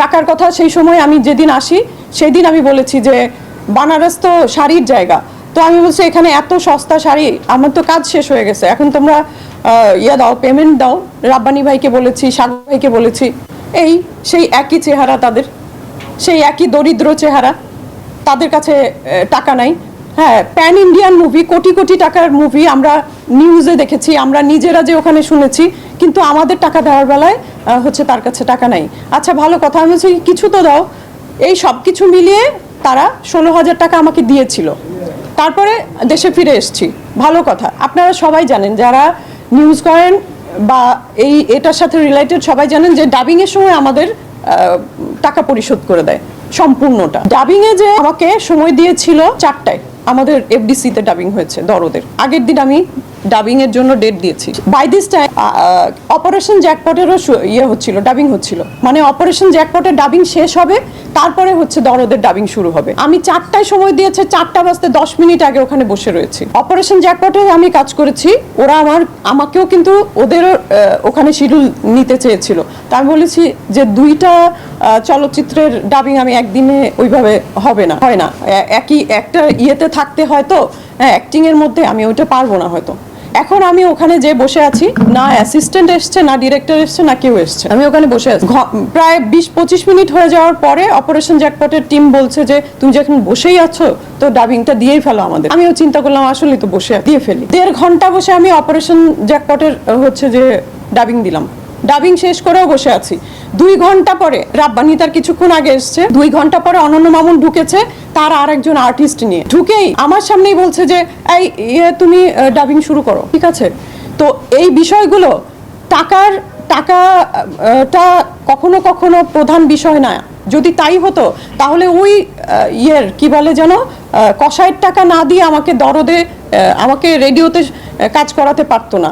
টাকার কথা সেই সময় আমি যেদিন আসি সেই দিন আমি বলেছি যে, বানারস তো শাড়ির জায়গা। তো আমি বলছি, এখানে এত সস্তা শাড়ি, আমার তো কাজ শেষ হয়ে গেছে। এখন তোমরা ইয়ে দাও পেমেন্ট দাও। রাব্বানি ভাইকে বলেছি সাগর ভাইকে বলেছি, এই সেই একই চেহারা তাদের, সেই একই দরিদ্র চেহারা, তাদের কাছে টাকা নাই। হ্যাঁ pan Indian movie crore crore টাকার মুভি আমরা নিউজে দেখেছি, আমরা নিজেরা যে ওখানে শুনেছি, কিন্তু আমাদের টাকা দেওয়ার বেলায় হচ্ছে তার কাছে টাকা নাই। আচ্ছা ভালো কথা, আমি বলছি কিছু তো দাও। এই সব কিছু মিলিয়ে তারা ষোলো হাজার টাকা আমাকে দিয়েছিল। তারপরে দেশে ফিরে এসেছি। ভালো কথা, আপনারা সবাই জানেন, যারা নিউজ করেন বা এই, এটার সাথে রিলেটেড সবাই জানেন যে ডাবিংয়ের সময় আমাদের টাকা পরিশোধ করে দেয় সম্পূর্ণটা। ডাবিং এ যে আমাকে সময় দিয়েছিল চারটায়, আমাদের এফডিসি তে ডাবিং হয়েছে দরদের। আগের দিন আমি ডাবিং এর জন্য ডেট দিয়েছি। বাই দিস টাইম অপারেশন জ্যাকপটেরও ইয়ে হচ্ছিল ডাবিং হচ্ছিল। মানে অপারেশন জ্যাকপটের ডাবিং শেষ হবে, তারপরে হচ্ছে দরদের ডাবিং শুরু হবে। আমি চারটায় সময় দিয়েছে, চারটা বাজতে দশ মিনিট আগে ওখানে বসে রয়েছি। অপারেশন জ্যাকপটে আমি কাজ করেছি, ওরা আমার, আমাকেও কিন্তু ওদের ওখানে শিডিউল নিতে চেয়েছিল। তা আমি বলেছি যে দুইটা চলচ্চিত্রের ডাবিং আমি একদিনে ওইভাবে হবে না, হয় না। একই, একটা ইয়েতে থাকতে হয়তো হ্যাঁ অ্যাক্টিংয়ের মধ্যে আমি ওইটা পারব না হয়তো। এখন আমি ওখানে যে বসে আছি না অ্যাসিস্ট্যান্ট এসছে না ডিরেক্টর এসছে না কেউ এসছে। আমি ওখানে বসে আছি। প্রায় বিশ পঁচিশ মিনিট হয়ে যাওয়ার পরে অপারেশন জ্যাকপটের টিম বলছে যে তুমি যখন বসেই আছো তো ডাবিংটা দিয়েই ফেলো আমাদের। আমিও চিন্তা করলাম আসলে তো বসে দিয়ে ফেলি। দেড় ঘণ্টা বসে আমি অপারেশন জ্যাকপটের হচ্ছে যে ডাবিং দিলাম। ডাবিং শেষ করেও বসে আছি। দুই ঘণ্টা পরে, রাব্বানি তার কিছুক্ষণ আগে এসছে। দুই ঘণ্টা পরে অনন্য মামুন ঢুকেছে তার আর একজন আর্টিস্ট নিয়ে। ঢুকেই আমার সামনেই বলছে যে, এই ইয়ে তুমি ডাবিং শুরু করো। ঠিক আছে? তো এই বিষয়গুলো টাকার, টাকাটা কখনো কখনো প্রধান বিষয় না। যদি তাই হতো, তাহলে ওই ইয়ের, কি বলে যেন কষায়ের টাকা না দিয়ে আমাকে দরদে আমাকে রেডিওতে কাজ করাতে পারতো না।